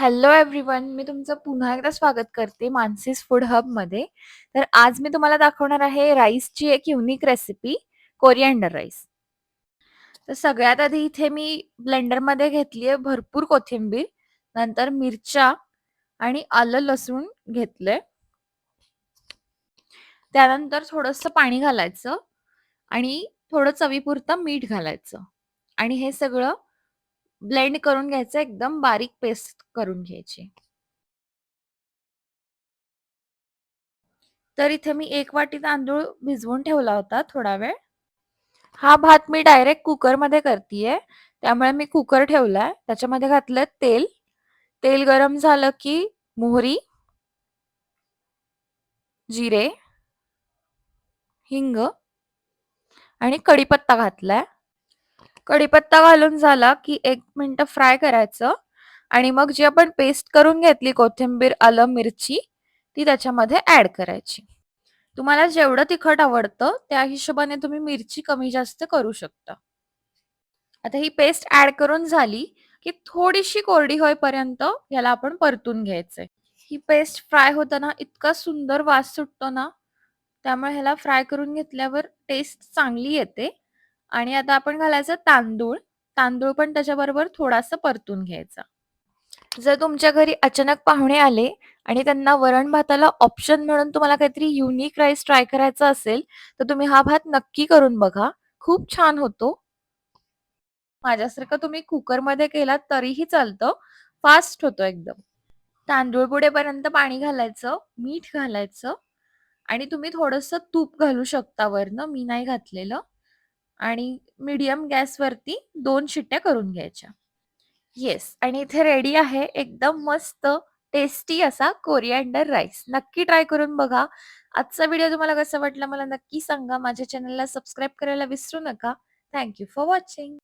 Hello everyone. मी तुमचं पुन्हा एकदा स्वागत करते मानसीस फूड हबमध्ये. तर आज मी तुम्हाला दाखवणार आहे राईसची एक युनिक रेसिपी कोरिएंडर राईस. तर सगळ्यात आधी इथे मी ब्लेंडरमध्ये घेतली आहे भरपूर कोथिंबीर, नंतर मिरच्या आणि आलं लसूण घेतलंय. त्यानंतर थोडंसं पाणी घालायचं आणि थोडं चवीपुरतं मीठ घालायचं आणि हे सगळं ब्लेंड करून घ्यायचं एकदम बारीक पेस्ट करून घ्यायची. तर इथे मी एक वाटी तांदूळ भिजवून ठेवला होता थोडा वेळ. हा भात मी डायरेक्ट कुकरमध्ये करतीये. त्यामुळे मी कुकर ठेवलाय. त्याच्यामध्ये घातलं तेल. तेल गरम झालं की मोहरी जिरे हिंग आणि कढीपत्ता घातलाय. कढीपत्ता घालून झाला की एक मिनिट फ्राय करायचं आणि मग जी आपण पेस्ट करून घेतली कोथिंबीर, आलं, मिरची ती त्याच्यामध्ये ऍड करायची. तुम्हाला जेवढं तिखट आवडतं त्या हिशोबाने तुम्ही मिरची कमी जास्त करू शकता. आता ही पेस्ट ऍड करून झाली की थोडीशी कोरडी होईपर्यंत याला आपण परतून घ्यायचंय. ही पेस्ट फ्राय होताना इतका सुंदर वास सुटतो ना त्यामुळे ह्याला फ्राय करून घेतल्यावर टेस्ट चांगली येते आणि आता आपण घालायचं तांदूळ. तांदूळ पण त्याच्याबरोबर थोडासा परतून घ्यायचा. जर तुमच्या घरी अचानक पाहुणे आले आणि त्यांना वरण भाताला ऑप्शन म्हणून तुम्हाला काहीतरी युनिक राईस ट्राय करायचा असेल, तर तुम्ही हा भात नक्की करून बघा. खूप छान होतो. माझ्यासारखं तुम्ही कुकरमध्ये केलात तरीही चालतं. फास्ट होतो एकदम. तांदूळ बुडेपर्यंत पाणी घालायचं, मीठ घालायचं आणि तुम्ही थोडंसं तूप घालू शकता वरनं. मी नाही घातलेलं आणि मीडियम गॅसवरती 2 शिट्ट्या करून घ्यायच्या. येस आणि इथे रेडी आहे एकदम मस्त टेस्टी असा कोरिएंडर राईस. नक्की ट्राय करून बघा. आजचा व्हिडिओ तुम्हाला कसा वाटला मला नक्की सांगा. माझ्या चॅनलला सबस्क्राईब करायला विसरू नका. Thank you for watching.